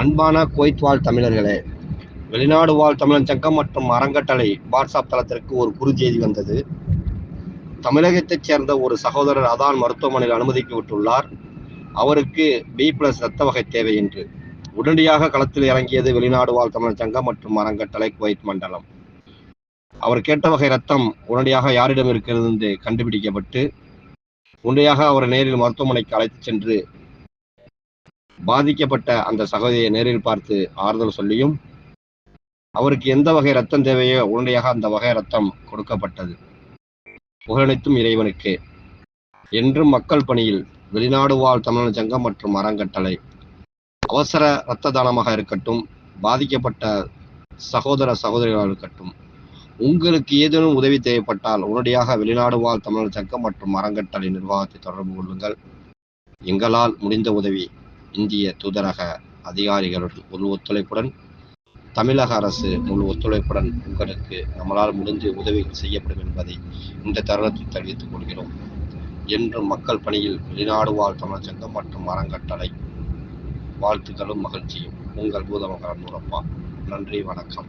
அன்பான குவைத் வாழ் தமிழர்களே வெளிநாடு வாழ் தமிழன் சங்கம் மற்றும் அறங்கட்டளை வாட்ஸ்அப் தளத்திற்கு ஒரு குறுஞ்செய்தி வந்தது. தமிழகத்தைச் சேர்ந்த ஒரு சகோதரர் அதான் மருத்துவமனையில் அனுமதிக்கப்பட்டுள்ளார் அவருக்கு பி பிளஸ் ரத்த வகை தேவை என்று. உடனடியாக களத்தில் இறங்கியது வெளிநாடு வாழ் தமிழன் சங்கம் மற்றும் அறங்கட்டளை குவைத் மண்டலம். அவர் கேட்ட வகை ரத்தம் உடனடியாக யாரிடம் இருக்கிறது என்று கண்டுபிடிக்கப்பட்டு உடனடியாக அவரை நேரில் மருத்துவமனைக்கு அழைத்துச் சென்று பாதிக்கப்பட்ட அந்த சகோதரியை நேரில் பார்த்து ஆறுதல் சொல்லியும் அவருக்கு எந்த வகை ரத்தம் தேவையோ உடனடியாக அந்த வகை ரத்தம் கொடுக்கப்பட்டது. புகழனைத்தும் இறைவனுக்கு. என்றும் மக்கள் பணியில் வெளிநாடு வாழ் தமிழர் சங்கம் மற்றும் அறங்கட்டளை அவசர இரத்த தானமாக இருக்கட்டும் பாதிக்கப்பட்ட சகோதர சகோதரிகளாக இருக்கட்டும் உங்களுக்கு ஏதேனும் உதவி தேவைப்பட்டால் உடனடியாக வெளிநாடு வாழ் தமிழர் சங்கம் மற்றும் அறங்கட்டளை நிர்வாகத்தை தொடர்பு கொள்ளுங்கள். எங்களால் முடிந்த உதவி இந்திய தூதரக அதிகாரிகளுடன் முழு ஒத்துழைப்புடன் தமிழக அரசு முழு ஒத்துழைப்புடன் உங்களுக்கு நம்மளால் முடிந்து உதவிகள் செய்யப்படும் என்பதை இந்த தருணத்தில் தெரிவித்துக் கொள்கிறோம். என்றும் மக்கள் பணியில் வெளிநாடு வாழ் தமிழர் சங்கம் மற்றும் அறங்கட்டளை. வாழ்த்துக்களும் மகிழ்ச்சியும். உங்கள் பூதமகரம் நூறப்பா. நன்றி வணக்கம்.